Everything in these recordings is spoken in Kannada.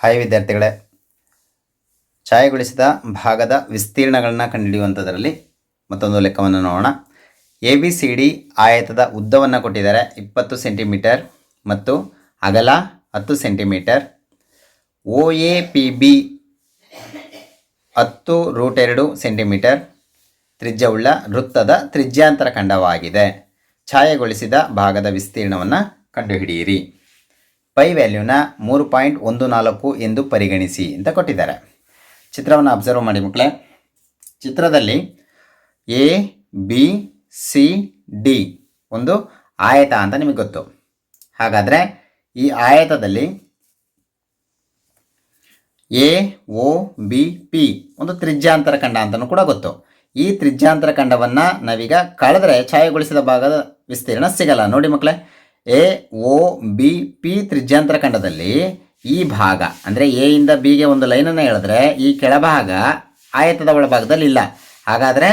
ಹಾಯ್ ವಿದ್ಯಾರ್ಥಿಗಳೇ. ಛಾಯೆಗೊಳಿಸಿದ ಭಾಗದ ವಿಸ್ತೀರ್ಣಗಳನ್ನು ಕಂಡುಹಿಡಿಯುವಂಥದ್ರಲ್ಲಿ ಮತ್ತೊಂದು ಲೆಕ್ಕವನ್ನು ನೋಡೋಣ. ಎ ಬಿ ಸಿ ಡಿ ಆಯತದ ಉದ್ದವನ್ನು ಕೊಟ್ಟಿದ್ದಾರೆ. ಇಪ್ಪತ್ತು ಸೆಂಟಿಮೀಟರ್ ಮತ್ತು ಅಗಲ ಹತ್ತು centimetre. O A P B ಹತ್ತು ರೂಟ್ ಎರಡು ಸೆಂಟಿಮೀಟರ್. ತ್ರಿಜ್ಯವುಳ್ಳ ವೃತ್ತದ ತ್ರಿಜ್ಯಾಂತರ ಖಂಡವಾಗಿದೆ. ಛಾಯೆಗೊಳಿಸಿದ ಭಾಗದ ವಿಸ್ತೀರ್ಣವನ್ನು ಕಂಡುಹಿಡಿಯಿರಿ. ಪೈ ವ್ಯಾಲ್ಯೂನ ಮೂರು ಪಾಯಿಂಟ್ ಒಂದು ನಾಲ್ಕು ಎಂದು ಪರಿಗಣಿಸಿ ಅಂತ ಕೊಟ್ಟಿದ್ದಾರೆ. ಚಿತ್ರವನ್ನು ಅಬ್ಸರ್ವ್ ಮಾಡಿ ಮಕ್ಕಳೇ. ಚಿತ್ರದಲ್ಲಿ ಎ, ಬಿ, ಸಿ, ಡಿ ಒಂದು ಆಯತ ಅಂತ ನಿಮಗೆ ಗೊತ್ತು. ಹಾಗಾದರೆ ಈ ಆಯತದಲ್ಲಿ ಎ ಒ ಬಿ, ಪಿ ಒಂದು ತ್ರಿಜ್ಯಾಂತರ ಖಂಡ ಅಂತಲೂ ಕೂಡ ಗೊತ್ತು. ಈ ತ್ರಿಜ್ಯಾಂತರ ಖಂಡವನ್ನು ನಾವೀಗ ಕಳೆದ್ರೆ ಛಾಯೆಗೊಳಿಸಿದ ಭಾಗದ ವಿಸ್ತೀರ್ಣ ಸಿಗಲ್ಲ. ನೋಡಿ ಮಕ್ಕಳೇ ಎ ಒ ಬಿ, ಪಿ ತ್ರಿಜ್ಯಾಂತರ ಖಂಡದಲ್ಲಿ ಈ ಭಾಗ, ಅಂದರೆ ಎ ಇಂದ ಬಿಗೆ ಒಂದು ಲೈನನ್ನು ಹೇಳಿದ್ರೆ ಈ ಕೆಳಭಾಗ ಆಯತದ ಒಳಭಾಗದಲ್ಲಿ ಇಲ್ಲ. ಹಾಗಾದರೆ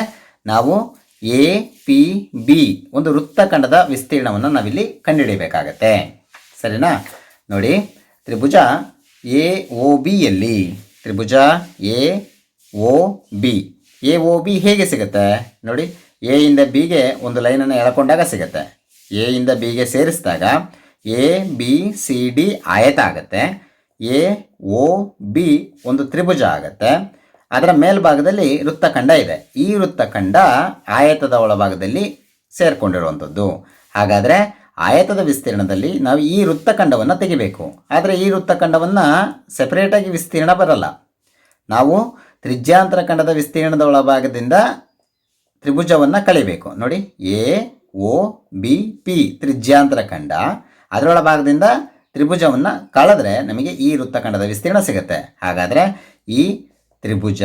ನಾವು ಎ, ಪಿ, ಬಿ ಒಂದು ವೃತ್ತಖಂಡದ ವಿಸ್ತೀರ್ಣವನ್ನು ನಾವಿಲ್ಲಿ ಕಂಡುಹಿಡಿಯಬೇಕಾಗತ್ತೆ. ಸರಿನಾ? ನೋಡಿ, ತ್ರಿಭುಜ ಎ ಒ ಬಿಯಲ್ಲಿ ತ್ರಿಭುಜ A O B. A O B ಹೇಗೆ ಸಿಗುತ್ತೆ? ನೋಡಿ, ಎ ಇಂದ ಬಿಗೆ ಒಂದು ಲೈನನ್ನು ಎಳ್ಕೊಂಡಾಗ ಸಿಗುತ್ತೆ. ಎ ಇಂದ ಬಿಗೆ ಸೇರಿಸಿದಾಗ ಎ ಬಿ ಸಿ ಡಿ ಆಯತ ಆಗುತ್ತೆ. ಎ ಒ ಬಿ ಒಂದು ತ್ರಿಭುಜ ಆಗುತ್ತೆ. ಅದರ ಮೇಲ್ಭಾಗದಲ್ಲಿ ವೃತ್ತಖಂಡ ಇದೆ. ಈ ವೃತ್ತಖಂಡ ಆಯತದ ಒಳಭಾಗದಲ್ಲಿ ಸೇರಿಕೊಂಡಿರುವಂಥದ್ದು. ಹಾಗಾದರೆ ಆಯತದ ವಿಸ್ತೀರ್ಣದಲ್ಲಿ ನಾವು ಈ ವೃತ್ತಖಂಡವನ್ನು ತೆಗಿಬೇಕು. ಆದರೆ ಈ ವೃತ್ತಖಂಡವನ್ನು ಸೆಪರೇಟಾಗಿ ವಿಸ್ತೀರ್ಣ ಬರಲ್ಲ. ನಾವು ತ್ರಿಜ್ಯಾಂತರ ಖಂಡದ ವಿಸ್ತೀರ್ಣದ ಒಳಭಾಗದಿಂದ ತ್ರಿಭುಜವನ್ನು ಕಳಿಬೇಕು. ನೋಡಿ ಎ ಒ, ಬಿ, ಪಿ ತ್ರಿಜ್ಯಾಂತರ ಖಂಡ. ಅದರೊಳ ಭಾಗದಿಂದ ತ್ರಿಭುಜವನ್ನು ಕಳೆದ್ರೆ ನಮಗೆ ಈ ವೃತ್ತಖಂಡದ ವಿಸ್ತೀರ್ಣ ಸಿಗುತ್ತೆ. ಹಾಗಾದರೆ ಈ ತ್ರಿಭುಜ,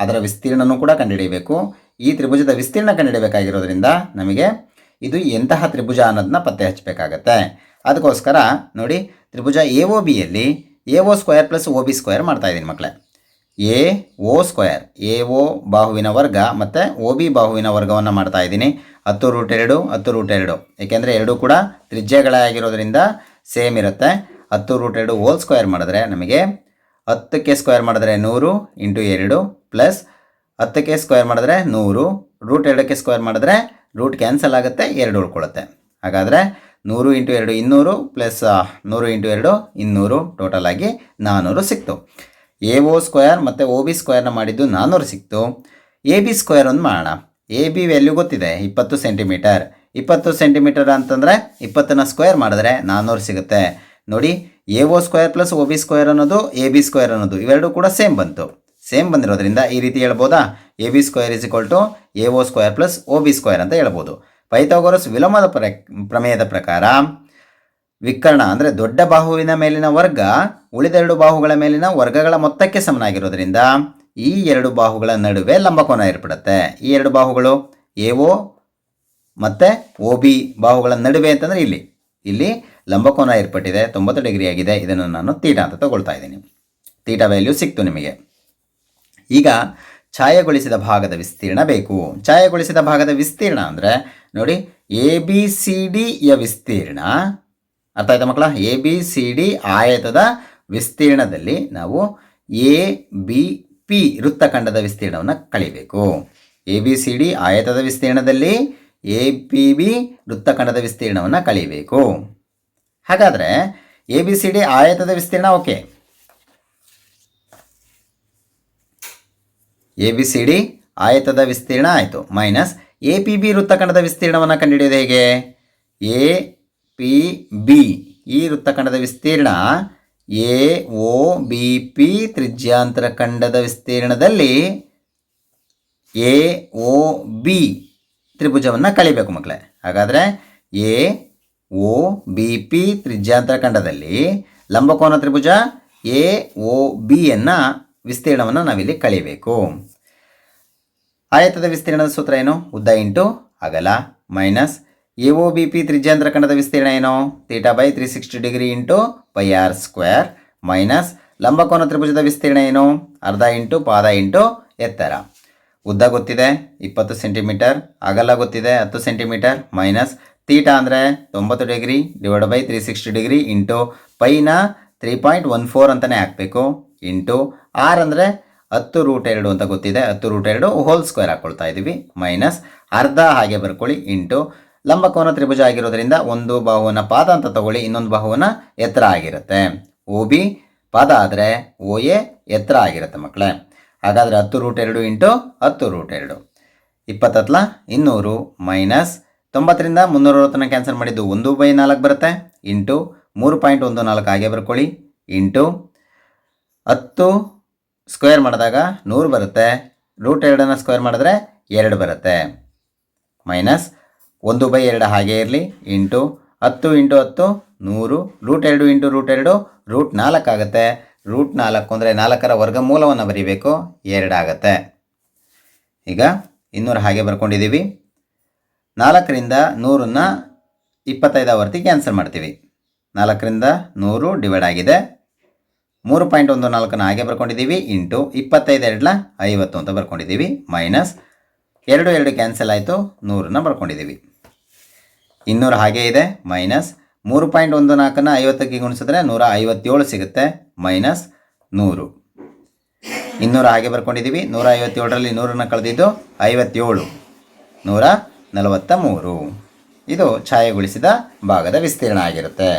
ಅದರ ವಿಸ್ತೀರ್ಣನೂ ಕೂಡ ಕಂಡುಹಿಡಿಯಬೇಕು. ಈ ತ್ರಿಭುಜದ ವಿಸ್ತೀರ್ಣ ಕಂಡುಹಿಡಿಯಬೇಕಾಗಿರೋದ್ರಿಂದ ನಮಗೆ ಇದು ಎಂತಹ ತ್ರಿಭುಜ ಅನ್ನೋದನ್ನ ಪತ್ತೆ ಹಚ್ಚಬೇಕಾಗತ್ತೆ. ಅದಕ್ಕೋಸ್ಕರ ನೋಡಿ, ತ್ರಿಭುಜ A O ಬಿಯಲ್ಲಿ A O square plus O B square ಮಾಡ್ತಾ ಇದ್ದೀನಿ ಮಕ್ಕಳೇ A O square A O ಬಾಹುವಿನ ವರ್ಗ ಮತ್ತು ಒ ಬಿ ಬಾಹುವಿನ ವರ್ಗವನ್ನು ಮಾಡ್ತಾ ಇದ್ದೀನಿ. ಹತ್ತು ರೂಟ್ ಎರಡು, ಹತ್ತು ರೂಟ್ ಎರಡು. ಏಕೆಂದರೆ ಎರಡೂ ಕೂಡ ತ್ರಿಜ್ಯಗಳಾಗಿರೋದ್ರಿಂದ ಸೇಮ್ ಇರುತ್ತೆ. ಹತ್ತು ರೂಟ್ ಎರಡು ಓಲ್ ಸ್ಕ್ವೇರ್ ಮಾಡಿದ್ರೆ ನಮಗೆ ಹತ್ತಕ್ಕೆ ಸ್ಕ್ವೇರ್ ಮಾಡಿದ್ರೆ ನೂರು ಇಂಟು ಎರಡು ಪ್ಲಸ್ ಹತ್ತಕ್ಕೆ ಸ್ಕ್ವೇರ್ ಮಾಡಿದ್ರೆ ನೂರು. ರೂಟ್ ಎರಡಕ್ಕೆ ಸ್ಕ್ವೇರ್ ಮಾಡಿದ್ರೆ ರೂಟ್ ಕ್ಯಾನ್ಸಲ್ ಆಗುತ್ತೆ, ಎರಡು ಉಳ್ಕೊಳ್ಳುತ್ತೆ. ಹಾಗಾದರೆ ನೂರು ಇಂಟು ಎರಡು ಇನ್ನೂರು ಪ್ಲಸ್ ನೂರು ಇಂಟು ಎರಡು ಇನ್ನೂರು. ಟೋಟಲ್ ಆಗಿ ನಾನ್ನೂರು ಸಿಕ್ತು. ಎ ಒ ಸ್ಕ್ವೇರ್ ಮತ್ತು ಓ ಬಿ ಸ್ಕ್ವೇರ್ನ ಮಾಡಿದ್ದು ನಾನ್ನೂರು ಸಿಕ್ತು. ಎ ಬಿ ಸ್ಕ್ವೇರ್ ಒಂದು ಮಾಡೋಣ. ಎ ಬಿ ವ್ಯಾಲ್ಯೂ ಗೊತ್ತಿದೆ, ಇಪ್ಪತ್ತು ಸೆಂಟಿಮೀಟರ್. ಇಪ್ಪತ್ತು ಸೆಂಟಿಮೀಟರ್ ಅಂತಂದರೆ ಇಪ್ಪತ್ತನ್ನ ಸ್ಕ್ವೇರ್ ಮಾಡಿದ್ರೆ ನಾನ್ನೂರು ಸಿಗುತ್ತೆ. ನೋಡಿ, A O square plus O B square ಅನ್ನೋದು, ಎ ಬಿ ಸ್ಕ್ವೇರ್ ಅನ್ನೋದು, ಇವೆರಡೂ ಕೂಡ ಸೇಮ್ ಬಂತು. ಸೇಮ್ ಬಂದಿರೋದ್ರಿಂದ ಈ ರೀತಿ ಹೇಳ್ಬೋದಾ? A B square is equal to A O square plus O B square ಅಂತ ಹೇಳ್ಬೋದು. ಪೈಥಾಗೋರಸ್ ವಿಲೋಮದ ಪ್ರ ಪ್ರಮೇಯದ ಪ್ರಕಾರ ವಿಕರ್ಣ ಅಂದರೆ ದೊಡ್ಡ ಬಾಹುವಿನ ಮೇಲಿನ ವರ್ಗ ಉಳಿದೆರಡು ಬಾಹುಗಳ ಮೇಲಿನ ವರ್ಗಗಳ ಮೊತ್ತಕ್ಕೆ ಸಮನಾಗಿರೋದ್ರಿಂದ ಈ ಎರಡು ಬಾಹುಗಳ ನಡುವೆ ಲಂಬಕೋನ ಏರ್ಪಡುತ್ತೆ. ಈ ಎರಡು ಬಾಹುಗಳು ಎ ಒ ಮತ್ತು ಒ ಬಿ ಬಾಹುಗಳ ನಡುವೆ ಅಂತಂದರೆ ಇಲ್ಲಿ. ಇಲ್ಲಿ ಲಂಬಕೋನ ಏರ್ಪಟ್ಟಿದೆ, ತೊಂಬತ್ತು ಡಿಗ್ರಿ ಆಗಿದೆ. ಇದನ್ನು ನಾನು ತೀಟ ಅಂತ ತಗೊಳ್ತಾ ಇದ್ದೀನಿ. ತೀಟ ವ್ಯಾಲ್ಯೂ ಸಿಕ್ತು ನಿಮಗೆ. ಈಗ ಛಾಯೆಗೊಳಿಸಿದ ಭಾಗದ ವಿಸ್ತೀರ್ಣ ಬೇಕು. ಛಾಯೆಗೊಳಿಸಿದ ಭಾಗದ ವಿಸ್ತೀರ್ಣ ಅಂದರೆ ನೋಡಿ ಎ ಬಿ ಸಿ ಡಿಯ ವಿಸ್ತೀರ್ಣ ಅರ್ಥ ಆಯ್ತಾ ಮಕ್ಕಳ? ಎ ಬಿ ಸಿ ಡಿ ಆಯತದ ವಿಸ್ತೀರ್ಣದಲ್ಲಿ ನಾವು ಎ ಬಿ ಪಿ ವೃತ್ತಖಂಡದ ವಿಸ್ತೀರ್ಣವನ್ನು ಕಳಿಬೇಕು ಎ ಬಿ ಸಿ ಡಿ ಆಯತದ ವಿಸ್ತೀರ್ಣದಲ್ಲಿ ಎ ಪಿ ಬಿ ವೃತ್ತಖಂಡದ ವಿಸ್ತೀರ್ಣವನ್ನು ಕಳಿಬೇಕು ಹಾಗಾದರೆ ಎ ಬಿ ಸಿ ಡಿ ಆಯತದ ವಿಸ್ತೀರ್ಣ okay. A B C D ಆಯತದ ವಿಸ್ತೀರ್ಣ ಆಯಿತು. ಮೈನಸ್ ಎ ಪಿ ಬಿ ವೃತ್ತಖಂಡದ ವಿಸ್ತೀರ್ಣವನ್ನು ಕಂಡುಹಿಡಿಯೋದು ಹೇಗೆ? ಎ ಪಿ ಬಿ ಈ ವೃತ್ತಖಂಡದ ವಿಸ್ತೀರ್ಣ ಎ ಒ ಬಿ ಪಿ ತ್ರಿಜ್ಯಾಂತರ ಖಂಡದ ವಿಸ್ತೀರ್ಣದಲ್ಲಿ ಎ ಒ ಬಿ ತ್ರಿಭುಜವನ್ನು ಕಳಿಬೇಕು ಮಕ್ಕಳೇ ಹಾಗಾದರೆ ಎ ಒ ಬಿ ಪಿ ತ್ರಿಜ್ಯಾಂತರ ಖಂಡದಲ್ಲಿ ಲಂಬಕೋನ ತ್ರಿಭುಜ ಎ ಒ ಬಿಯನ್ನು ವಿಸ್ತೀರ್ಣವನ್ನು ನಾವಿಲ್ಲಿ ಕಳಿಬೇಕು. ಆಯತದ ವಿಸ್ತೀರ್ಣದ ಸೂತ್ರ ಏನು? ಉದ್ದ ಇಂಟು ಅಗಲ, minus A O B P ತ್ರಿಜ್ಯಾಂತರ ಖಂಡದ ವಿಸ್ತೀರ್ಣ ಏನು? Theta by three sixty degree into pi R square minus ಲಂಬಕೋನ ತ್ರಿಭುಜದ ವಿಸ್ತೀರ್ಣ ಏನು? ಅರ್ಧ ಇಂಟು ಪಾದ ಇಂಟು ಎತ್ತರ. ಉದ್ದ ಗೊತ್ತಿದೆ? ಇಪ್ಪತ್ತು ಸೆಂಟಿಮೀಟರ್ ಅಗಲ ಗೊತ್ತಿದೆ? ಹತ್ತು ಸೆಂಟಿಮೀಟರ್ ಮೈನಸ್ ತೀಟಾ ಅಂದರೆ ತೊಂಬತ್ತು degree divide by three sixty degree into ಪೈನ three point one four ಅಂತಲೇ ಹಾಕಬೇಕು. ಇಂಟು ಆರ್ ಅಂದರೆ ಹತ್ತು ರೂಟ್ ಎರಡು ಅಂತ ಗೊತ್ತಿದೆ. ಹತ್ತು ರೂಟ್ ಎರಡು ಹೋಲ್ ಸ್ಕ್ವೇರ್ ಹಾಕ್ಕೊಳ್ತಾ ಇದ್ದೀವಿ ಮೈನಸ್ ಅರ್ಧ ಹಾಗೆ ಬರ್ಕೊಳ್ಳಿ. ಇಂಟು ಲಂಬಕೋನ ತ್ರಿಭುಜ ಆಗಿರೋದ್ರಿಂದ ಒಂದು ಬಾಹುವನ್ನ ಪಾದ ಅಂತ ತಗೊಳ್ಳಿ, ಇನ್ನೊಂದು ಬಾಹುವನ್ನ ಎತ್ತರ ಆಗಿರುತ್ತೆ. ಓ ಬಿ ಪಾದ ಆದರೆ ಓ ಎ ಎತ್ತರ ಆಗಿರುತ್ತೆ ಮಕ್ಕಳೇ ಹಾಗಾದರೆ ಹತ್ತು ರೂಟ್ ಎರಡು ಇಂಟು ಹತ್ತು ರೂಟ್ ಎರಡು. ಇಪ್ಪತ್ತತ್ಲ ಇನ್ನೂರು ಮೈನಸ್ ತೊಂಬತ್ತರಿಂದ ಮುನ್ನೂರ ಅರವತ್ತನ್ನು ಕ್ಯಾನ್ಸಲ್ ಮಾಡಿದ್ದು ಒಂದು ಬೈ ನಾಲ್ಕು ಬರುತ್ತೆ. ಇಂಟು ಮೂರು ಪಾಯಿಂಟ್ ಒಂದು ನಾಲ್ಕು ಹಾಗೆ ಬರ್ಕೊಳ್ಳಿ. ಇಂಟು ಹತ್ತು ಸ್ಕ್ವೇರ್ ಮಾಡಿದಾಗ ನೂರು ಬರುತ್ತೆ. ರೂಟ್ ಎರಡನ್ನು ಸ್ಕ್ವೇರ್ ಮಾಡಿದ್ರೆ ಎರಡು ಬರುತ್ತೆ. ಮೈನಸ್ ಒಂದು ಬೈ ಎರಡು ಹಾಗೆ ಇರಲಿ. ಇಂಟು ಹತ್ತು ಇಂಟು ಹತ್ತು, ನೂರು. ರೂಟ್ ಎರಡು ಇಂಟು ರೂಟ್ ಎರಡು, ರೂಟ್ ನಾಲ್ಕು ಆಗುತ್ತೆ. ರೂಟ್ ನಾಲ್ಕು ಅಂದರೆ ನಾಲ್ಕರ ವರ್ಗಮೂಲವನ್ನು ಬರೀಬೇಕು. ಎರಡು ಆಗುತ್ತೆ. ಈಗ ಇನ್ನೂರು ಹಾಗೆ ಬರ್ಕೊಂಡಿದ್ದೀವಿ. ನಾಲ್ಕರಿಂದ ನೂರನ್ನು ಇಪ್ಪತ್ತೈದು ಆವರ್ತಿ ಕ್ಯಾನ್ಸಲ್ ಮಾಡ್ತೀವಿ. ನಾಲ್ಕರಿಂದ ನೂರು ಡಿವೈಡ್ ಆಗಿದೆ. ಮೂರು ಪಾಯಿಂಟ್ ಒಂದು ನಾಲ್ಕನ್ನ ಹಾಗೆ ಬರ್ಕೊಂಡಿದ್ದೀವಿ. ಇಂಟು ಇಪ್ಪತ್ತೈದು ಎರಡಲ ಐವತ್ತು ಅಂತ ಬರ್ಕೊಂಡಿದ್ದೀವಿ. ಮೈನಸ್ ಎರಡು ಎರಡು ಕ್ಯಾನ್ಸಲ್ ಆಯಿತು. ನೂರನ್ನ ಬರ್ಕೊಂಡಿದ್ದೀವಿ. ಇನ್ನೂರು ಹಾಗೆ ಇದೆ, ಮೈನಸ್ ಮೂರು ಪಾಯಿಂಟ್ ಒಂದು ನಾಲ್ಕನ್ನು ಐವತ್ತಕ್ಕೆ ಗುಣಿಸಿದ್ರೆ ನೂರ ಐವತ್ತೇಳು ಸಿಗುತ್ತೆ, ಮೈನಸ್ ನೂರು. ಇನ್ನೂರು ಹಾಗೆ ಬರ್ಕೊಂಡಿದ್ದೀವಿ, ನೂರ ಐವತ್ತೇಳರಲ್ಲಿ ನೂರನ್ನು ಕಳೆದಿದ್ದು ಐವತ್ತೇಳು, ನೂರ ನಲವತ್ತ ಮೂರು. ಇದು ಛಾಯೆಗೊಳಿಸಿದ ಭಾಗದ ವಿಸ್ತೀರ್ಣ ಆಗಿರುತ್ತೆ.